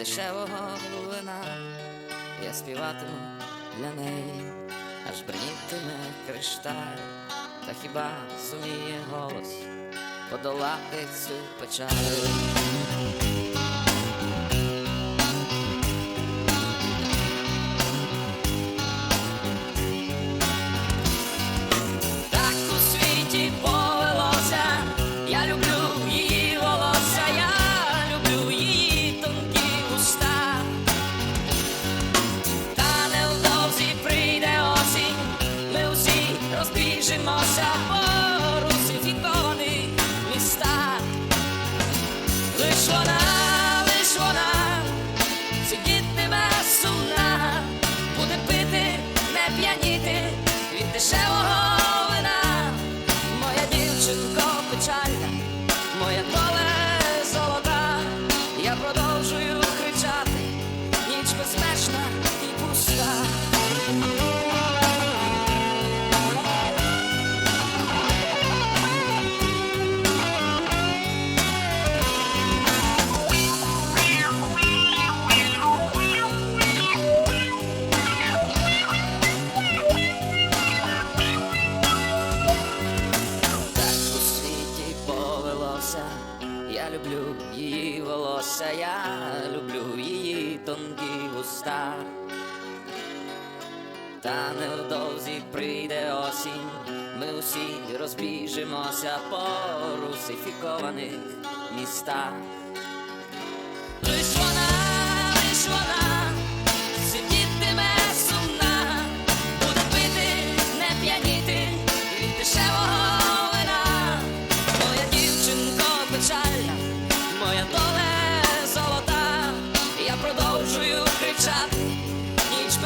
дешевого вина. Я співатиму для неї, аж бринітиме кришталь, та хіба суміє голос подолати цю печаль. Розбіжимося по русифікованих містах. Лиш вона, волосся, я люблю її тонкі уста. Та невдовзі прийде осінь, ми усі розбіжимося по русифікованих містах.